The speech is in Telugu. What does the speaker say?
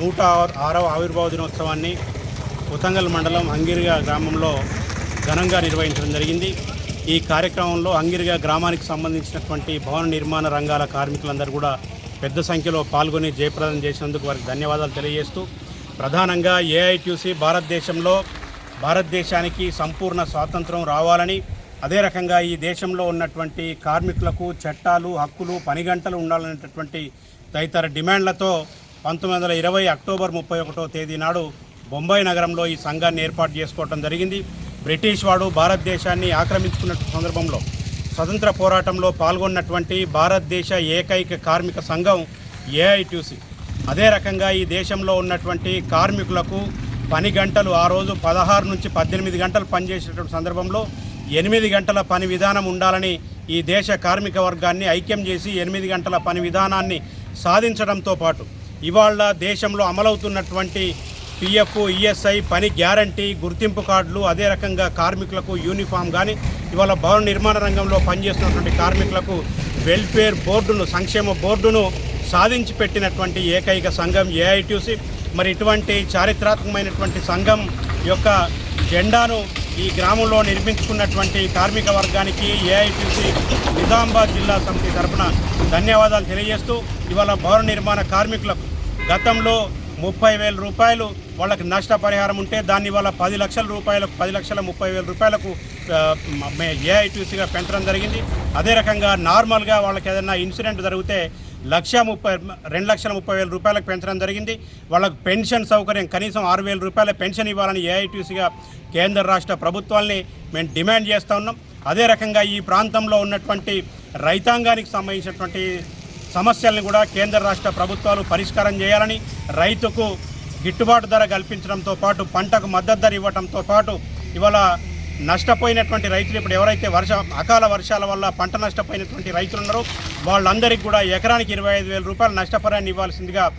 నూట ఆరవ ఆవిర్భావ దినోత్సవాన్ని ఉతంగల్ మండలం అంగిరిగా గ్రామంలో ఘనంగా నిర్వహించడం జరిగింది. ఈ కార్యక్రమంలో అంగిరిగా గ్రామానికి సంబంధించినటువంటి భవన నిర్మాణ రంగాల కార్మికులందరూ కూడా పెద్ద సంఖ్యలో పాల్గొని జయప్రదం చేసినందుకు వారికి ధన్యవాదాలు తెలియజేస్తూ ప్రధానంగా ఏఐటీసీ భారతదేశంలో భారతదేశానికి సంపూర్ణ స్వాతంత్రం రావాలని అదే రకంగా ఈ దేశంలో ఉన్నటువంటి కార్మికులకు చట్టాలు హక్కులు పని గంటలు ఉండాలనేటటువంటి తదితర డిమాండ్లతో పంతొమ్మిది వందల ఇరవై అక్టోబర్ ముప్పై ఒకటో తేదీ నాడు బొంబాయి నగరంలో ఈ సంఘాన్ని ఏర్పాటు చేసుకోవడం జరిగింది. బ్రిటిష్ వాడు భారతదేశాన్ని ఆక్రమించుకున్న సందర్భంలో స్వతంత్ర పోరాటంలో పాల్గొన్నటువంటి భారతదేశ ఏకైక కార్మిక సంఘం ఏఐట్యూసీ. అదే రకంగా ఈ దేశంలో ఉన్నటువంటి కార్మికులకు పని గంటలు ఆ రోజు పదహారు నుంచి పద్దెనిమిది గంటలు పనిచేసేటువంటి సందర్భంలో ఎనిమిది గంటల పని విధానం ఉండాలని ఈ దేశ కార్మిక వర్గాన్ని ఐక్యం చేసి ఎనిమిది గంటల పని విధానాన్ని సాధించడంతో పాటు ఇవాళ దేశంలో అమలవుతున్నటువంటి పిఎఫ్ ఈఎస్ఐ పని గ్యారంటీ గుర్తింపు కార్డులు అదే రకంగా కార్మికులకు యూనిఫామ్ కానీ ఇవాళ భవన నిర్మాణ రంగంలో పనిచేస్తున్నటువంటి కార్మికులకు వెల్ఫేర్ బోర్డును సంక్షేమ బోర్డును సాధించి పెట్టినటువంటి ఏకైక సంఘం ఏఐటీసీ మరి ఇటువంటి చారిత్రాత్మకమైనటువంటి సంఘం యొక్క జెండాను ఈ గ్రామంలో నిర్మించుకున్నటువంటి కార్మిక వర్గానికి ఏఐటీసీ నిజామాబాద్ జిల్లా సమితి తరఫున ధన్యవాదాలు తెలియజేస్తూ ఇవాళ భవన నిర్మాణ కార్మికులకు గతంలో ముప్పై వేల రూపాయలు వాళ్ళకి నష్టపరిహారం ఉంటే దాన్ని వాళ్ళ పది లక్షల రూపాయలకు పది లక్షల ముప్పై వేల రూపాయలకు ఏఐటీసీగా పెంచడం జరిగింది. అదే రకంగా నార్మల్గా వాళ్ళకి ఏదైనా ఇన్సిడెంట్ జరిగితే లక్ష ముప్పై రెండు లక్షల ముప్పై వేల రూపాయలకు పెంచడం జరిగింది. వాళ్ళకు పెన్షన్ సౌకర్యం కనీసం ఆరు వేల రూపాయల పెన్షన్ ఇవ్వాలని ఏఐటీసీగా కేంద్ర రాష్ట్ర ప్రభుత్వాల్ని మేము డిమాండ్ చేస్తూ ఉన్నాం. అదే రకంగా ఈ ప్రాంతంలో ఉన్నటువంటి రైతాంగానికి సంబంధించినటువంటి సమస్యల్ని కూడా కేంద్ర రాష్ట్ర ప్రభుత్వాలు పరిష్కారం చేయాలని రైతుకు గిట్టుబాటు ధర కల్పించడంతో పాటు పంటకు మద్దతు ధర ఇవ్వడంతో పాటు ఇవాళ నష్టపోయినటువంటి రైతులు ఇప్పుడు ఎవరైతే వర్ష అకాల వర్షాల వల్ల పంట నష్టపోయినటువంటి రైతులు ఉన్నారో వాళ్ళందరికీ కూడా ఎకరానికి ఇరవై ఐదు రూపాయల నష్టపరాన్ని ఇవ్వాల్సిందిగా